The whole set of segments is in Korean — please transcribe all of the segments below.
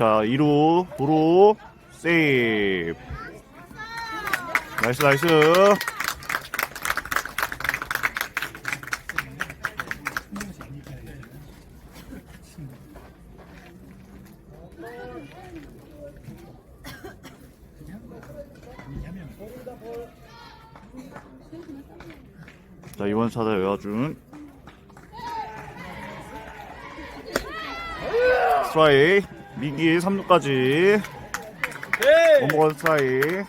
자 2루 도루 세이브. 나이스 나이스. 자 이번 타자 여준. 스트라이 미기 3루까지 원번 스트라이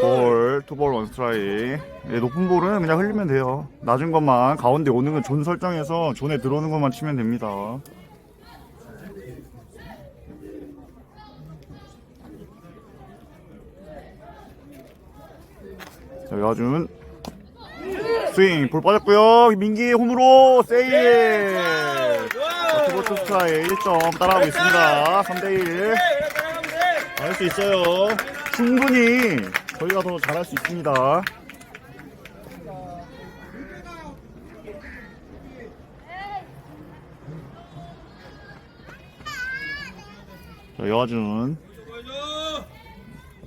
볼, 투볼 원 스트라이. 예, 높은 볼은 그냥 흘리면 돼요. 낮은 것만 가운데 오는 건 존 설정해서 존에 들어오는 것만 치면 됩니다. 자, 여준 스윙 볼 빠졌고요. 민기 홈으로 세이브. 자, 투볼 투 스트라이 1점 따라가고 있습니다. 3대1. 할 수 있어요. 충분히 저희가 더 잘할 수 있습니다. 자, 여아준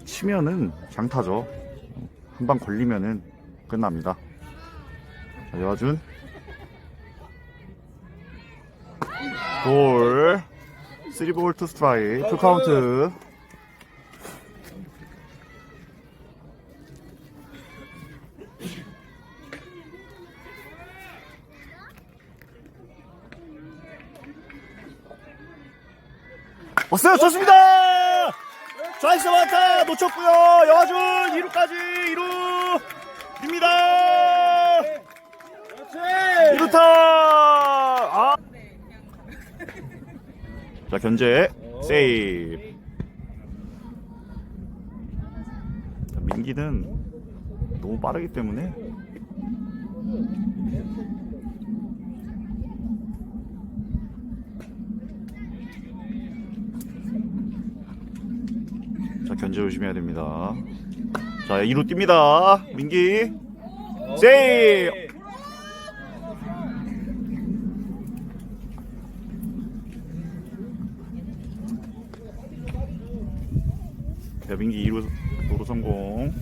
치면은 장타죠. 한 방 걸리면은 끝납니다. 자, 여아준 볼 3볼 2 스트라이 풀 카운트 왔어요. 좋습니다. 좌익스 완타 놓쳤고요. 여아준 2루까지 2루 입니다. 2루타. 아. 자 견제. 세이브. 자, 민기는 너무 빠르기 때문에 견제 조심해야 됩니다. 자 2루 뜁니다. 민기. 세이브 자 민기 2루 도루 성공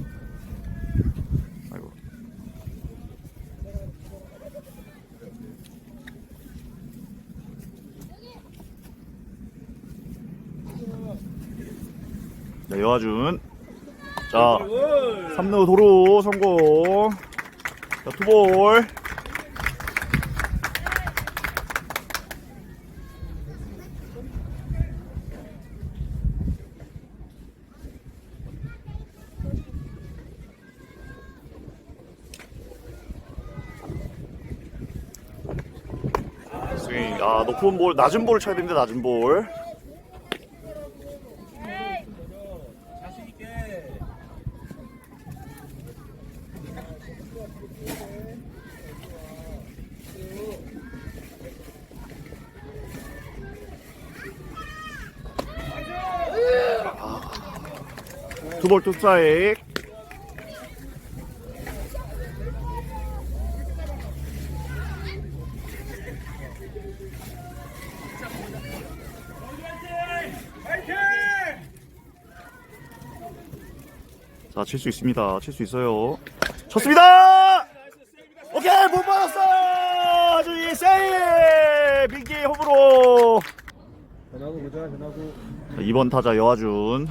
자 여아준. 자 3루 도루 성공. 자 투볼. 아 높은 볼 낮은 볼을 쳐야 됩니다 낮은 볼 두볼 투 스트라이크 자, 칠 수 있습니다. 칠 수 있어요. 쳤습니다! 오케이, 못 받았어! 아주 이 세이! 민기 홈으로! 변하고 보자 변하고 자, 2번 타자 여아준.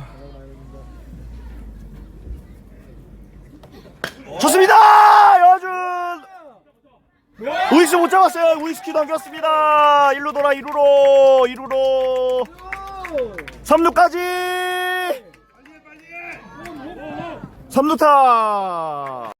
좋습니다! 여아준! 우익수 못 잡았어요. 우익수 넘겼습니다. 1루 돌아 2루로 2루로 3루까지 3루타